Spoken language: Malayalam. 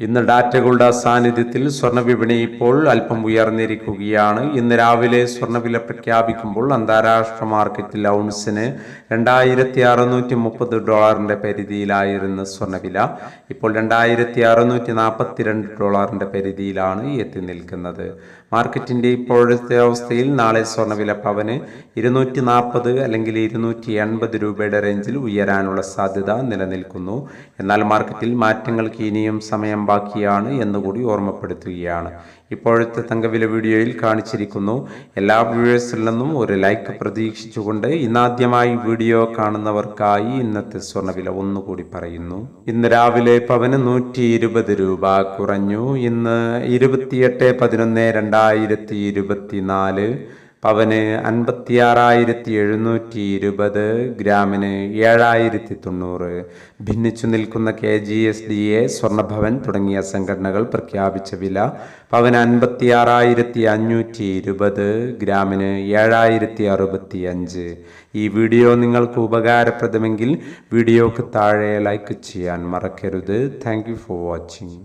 ഇന്ന് ഡാറ്റകളുടെ സാന്നിധ്യത്തിൽ സ്വർണവിപണി ഇപ്പോൾ അല്പം ഉയർന്നിരിക്കുകയാണ്. ഇന്ന് രാവിലെ സ്വർണവില പ്രഖ്യാപിക്കുമ്പോൾ അന്താരാഷ്ട്ര മാർക്കറ്റിൽ ഔൺസിന് രണ്ടായിരത്തി അറുന്നൂറ്റി മുപ്പത് ഡോളറിന്റെ പരിധിയിലായിരുന്നു സ്വർണവില ഇപ്പോൾ രണ്ടായിരത്തി അറുന്നൂറ്റി നാൽപ്പത്തിരണ്ട് ഡോളറിന്റെ പരിധിയിലാണ് എത്തി നിൽക്കുന്നത്. മാർക്കറ്റിന്റെ ഇപ്പോഴത്തെ അവസ്ഥയിൽ നാളെ സ്വർണവില പവന് ഇരുന്നൂറ്റി നാൽപ്പത് അല്ലെങ്കിൽ ഇരുന്നൂറ്റി എൺപത് രൂപയുടെ റേഞ്ചിൽ ഉയരാനുള്ള സാധ്യത നിലനിൽക്കുന്നു. എന്നാൽ മാർക്കറ്റിൽ മാറ്റങ്ങൾക്ക് ഇനിയും സമയം ബാക്കിയാണ് എന്നുകൂടി ഓർമ്മപ്പെടുത്തുകയാണ്. ഇപ്പോഴത്തെ തങ്കവില വീഡിയോയിൽ കാണിച്ചിരിക്കുന്നു. എല്ലാ വ്യൂവേഴ്സിൽ നിന്നും ഒരു ലൈക്ക് പ്രതീക്ഷിച്ചുകൊണ്ട് ഇന്നാദ്യമായി വീഡിയോ കാണുന്നവർക്കായി ഇന്നത്തെ സ്വർണവില ഒന്നുകൂടി പറയുന്നു. ഇന്ന് രാവിലെ പവന് നൂറ്റി ഇരുപത് രൂപ കുറഞ്ഞു. ഇന്ന് ഇരുപത്തിയെട്ട് പതിനൊന്ന് രണ്ടായിരത്തി ഇരുപത്തിനാല് പവന് അൻപത്തിയാറായിരത്തി എഴുന്നൂറ്റി ഇരുപത് ഗ്രാമിന് ഏഴായിരത്തി തൊണ്ണൂറ് ഭിന്നിച്ചു നിൽക്കുന്ന K G S D A സ്വർണഭവൻ തുടങ്ങിയ സംഘടനകൾ പ്രഖ്യാപിച്ച വില പവന് അൻപത്തിയാറായിരത്തി അഞ്ഞൂറ്റി ഇരുപത് ഗ്രാമിന് ഏഴായിരത്തി അറുപത്തി അഞ്ച് ഈ വീഡിയോ നിങ്ങൾക്ക് ഉപകാരപ്രദമെങ്കിൽ വീഡിയോക്ക് താഴെ ലൈക്ക് ചെയ്യാൻ മറക്കരുത്. Thank for watching.